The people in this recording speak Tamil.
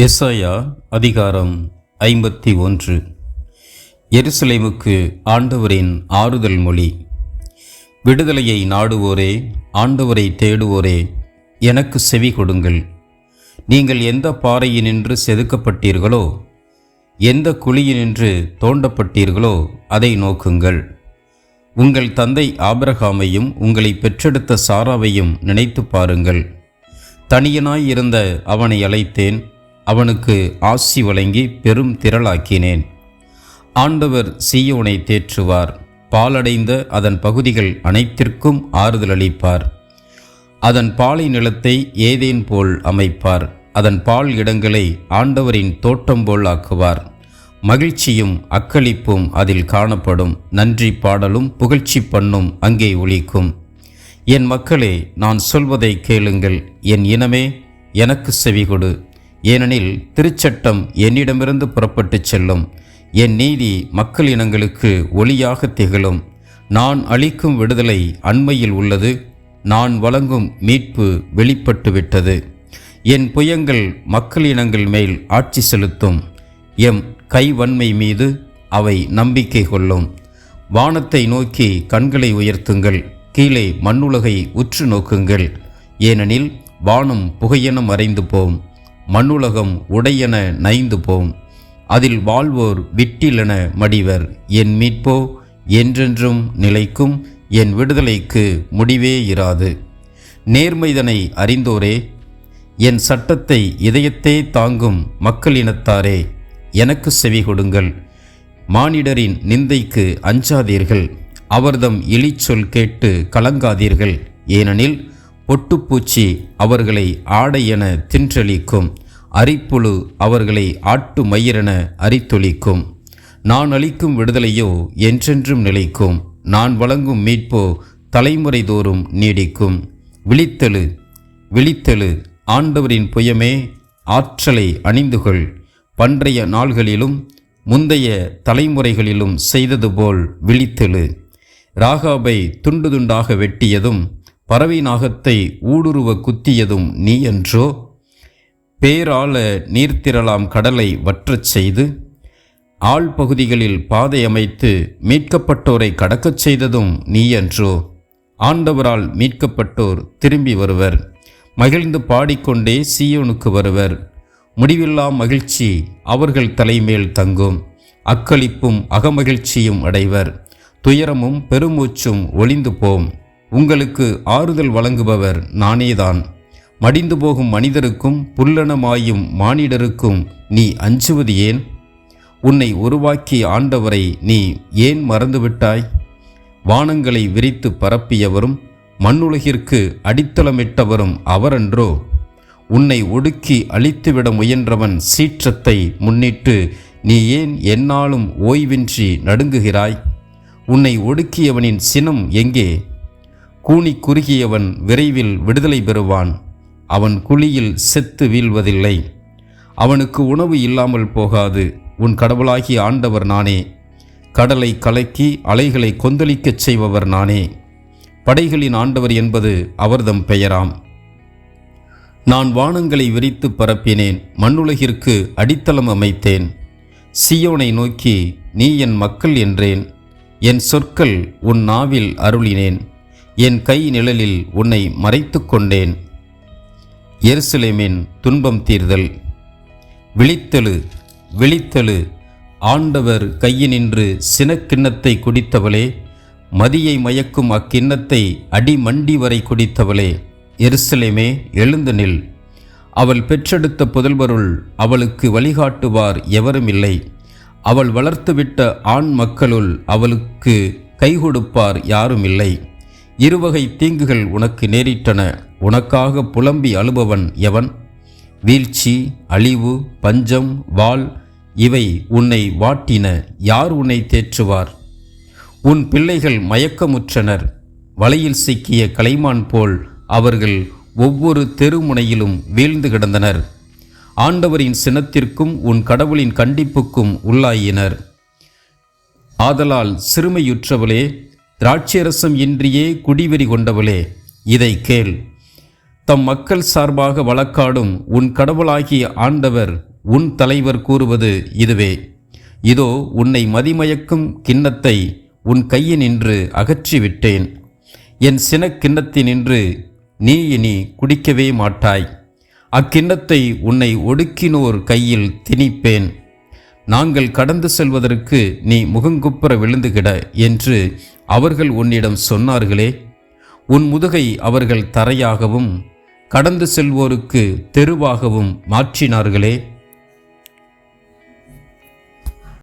எஸ்ஐயா அதிகாரம் ஐம்பத்தி ஒன்று. எருசலேமுக்கு ஆண்டவரின் ஆறுதல் மொழி. விடுதலையை நாடுவோரே ஆண்டவரை தேடுவோரே எனக்கு செவி கொடுங்கள். நீங்கள் எந்த பாறையினின்று செதுக்கப்பட்டீர்களோ எந்த குழியினின்று தோண்டப்பட்டீர்களோ அதை நோக்குங்கள். உங்கள் தந்தை ஆபிரகாமையும் உங்களை பெற்றெடுத்த சாராவையும் நினைத்து பாருங்கள். தனியனாய் இருந்த அவனை அழைத்தேன். அவனுக்கு ஆசி வழங்கி பெரும் திரளாக்கினேன். ஆண்டவர் சீயோனை தேற்றுவார். பாலடைந்த அதன் பகுதிகள் அனைத்திற்கும் ஆறுதல் அளிப்பார். அதன் பாலை நிலத்தை ஏதேன் போல் அமைப்பார். அதன் பால் இடங்களை ஆண்டவரின் தோட்டம் போல் ஆக்குவார். மகிழ்ச்சியும் அக்களிப்பும் அதில் காணப்படும். நன்றி பாடலும் புகழ்ச்சி பண்ணும் அங்கே ஒழிக்கும் என் மக்களே நான் சொல்வதை கேளுங்கள். என் இனமே எனக்கு செவிகொடு. ஏனெனில் திருச்சட்டம் என்னிடமிருந்து புறப்பட்டுச் செல்லும். என் நீதி மக்கள் இனங்களுக்கு ஒளியாக திகழும். நான் அளிக்கும் விடுதலை அண்மையில் உள்ளது. நான் வழங்கும் மீட்பு வெளிப்பட்டு விட்டது என் புயங்கள் மக்கள் இனங்கள் மேல் ஆட்சி செலுத்தும். எம் கைவன்மை மீது அவை நம்பிக்கை கொள்ளும். வானத்தை நோக்கி கண்களை உயர்த்துங்கள். கீழே மண்ணுலகை உற்று நோக்குங்கள். ஏனெனில் வானம் புகையென மறைந்து போம். மண்ணுலகம் உடையென நைந்து போம். அதில் வாழ்வோர் விட்டிலென மடிவர். என் மீட்போ என்றென்றும் நிலைக்கும் என் விடுதலைக்கு முடிவே இராது. நேர்மைதனை அறிந்தோரே என் சட்டத்தை இதயத்தே தாங்கும் மக்களினத்தாரே எனக்கு செவி கொடுங்கள். மானிடரின் நிந்தைக்கு அஞ்சாதீர்கள். அவர்தம் இழிச்சொல் கேட்டு கலங்காதீர்கள். ஏனெனில் பொட்டுப்பூச்சி அவர்களை ஆடை என தின்றளிக்கும். அரிப்புழு அவர்களை ஆட்டு மயிரென அரித்தொழிக்கும். நான் அளிக்கும் விடுதலையோ என்றென்றும் நிலைக்கும். நான் வழங்கும் மீட்போ தலைமுறை தோறும் நீடிக்கும். விழித்தெழு விழித்தெழு ஆண்டவரின் புயமே ஆற்றலை அணிந்துகொள். பன்றைய நாள்களிலும் முந்தைய தலைமுறைகளிலும் செய்தது போல் விழித்தெழு. ராகாபை துண்டு துண்டாக வெட்டியதும் பறவை நாகத்தை ஊடுருவ குத்தியதும் நீ என்றோ? பேரால நீர்த்திரளாம் கடலை வற்றச் செய்து ஆள் பகுதிகளில் பாதை அமைத்து மீட்கப்பட்டோரை கடக்கச் செய்ததும் நீ என்றோ? ஆண்டவரால் மீட்கப்பட்டோர் திரும்பி வருவர். மகிழ்ந்து பாடிக்கொண்டே சீயோனுக்கு வருவர். முடிவில்லா மகிழ்ச்சி அவர்கள் தலைமேல் தங்கும். அக்களிப்பும் அகமகிழ்ச்சியும் அடைவர். துயரமும் பெருமூச்சும் ஒளிந்து போம். உங்களுக்கு ஆறுதல் வழங்குபவர் நானேதான். மடிந்து போகும் மனிதருக்கும் புல்லனமாயும் மானிடருக்கும் நீ அஞ்சுவது ஏன்? உன்னை உருவாக்கி ஆண்டவரை நீ ஏன் மறந்துவிட்டாய்? வானங்களை விரித்து பரப்பியவரும் மண்ணுலகிற்கு அடித்தளமிட்டவரும் அவரன்றோ? உன்னை ஒடுக்கி அழித்துவிட முயன்றவன் சீற்றத்தை முன்னிட்டு நீ ஏன் எந்நாளும் ஓய்வின்றி நடுங்குகிறாய்? உன்னை ஒடுக்கியவனின் சினம் எங்கே? கூனி குறுகியவன் விரைவில் விடுதலை பெறுவான். அவன் குழியில் செத்து வீழ்வதில்லை. அவனுக்கு உணவு இல்லாமல் போகாது. உன் கடவுளாகிய ஆண்டவர் நானே. கடலை கலக்கி அலைகளை கொந்தளிக்கச் செய்பவர் நானே. படைகளின் ஆண்டவர் என்பது அவர்தம் பெயராம். நான் வானங்களை விரித்து பரப்பினேன். மண்ணுலகிற்கு அடித்தளம் அமைத்தேன். சியோனை நோக்கி நீ என் மக்கள் என்றேன். என் சொற்கள் உன் நாவில் அருளினேன். என் கை நிழலில் உன்னை மறைத்து கொண்டேன். எருசலேமின் துன்பம் தீர்தல். விழித்தெழு விழித்தெழு. ஆண்டவர் கையினின்று சினக்கிண்ணத்தை குடித்தவளே. மதியை மயக்கும் அக்கிண்ணத்தை அடிமண்டி வரை குடித்தவளே. எருசலேமே எழுந்து நில். அவள் பெற்றெடுத்த புதல்வருள் அவளுக்கு வழிகாட்டுவார் எவரும் இல்லை அவள் வளர்த்துவிட்ட ஆண் மக்களுள் அவளுக்கு கை கொடுப்பார் யாரும் இல்லை இருவகை தீங்குகள் உனக்கு நேரிட்டன. உனக்காக புலம்பி அழுபவன் எவன்? வீழ்ச்சி அழிவு பஞ்சம் வாள் இவை உன்னை வாட்டின. யார் உன்னை தேற்றுவார்? உன் பிள்ளைகள் மயக்கமுற்றனர். வலையில் சிக்கிய கலைமான் போல் அவர்கள் ஒவ்வொரு தெருமுனையிலும் வீழ்ந்து கிடந்தனர். ஆண்டவரின் சினத்திற்கும் உன் கடவுளின் கண்டிப்புக்கும் உள்ளாயினர். ஆதலால் சிறுமையுற்றவளே திராட்சரசம் இன்றியே குடிவெறி கொண்டவளே இதை கேள். தம் மக்கள் சார்பாக வழக்காடும் உன் கடவுளாகிய ஆண்டவர் உன் தலைவர் கூறுவது இதுவே. இதோ உன்னை மதிமயக்கும் கிண்ணத்தை உன் கையினின்று அகற்றிவிட்டேன். என் சினக்கிண்ணத்தினின்று நீ இனி குடிக்கவே மாட்டாய். அக்கிண்ணத்தை உன்னை ஒடுக்கினோர் கையில் திணிப்பேன். நாங்கள் கடந்து செல்வதற்கு நீ முகங்குப்புற விழுந்துகிட என்று அவர்கள் உன்னிடம் சொன்னார்களே உன் முதுகை அவர்கள் தரையாகவும் கடந்து செல்வோருக்கு தெருவாகவும் மாற்றினார்களே.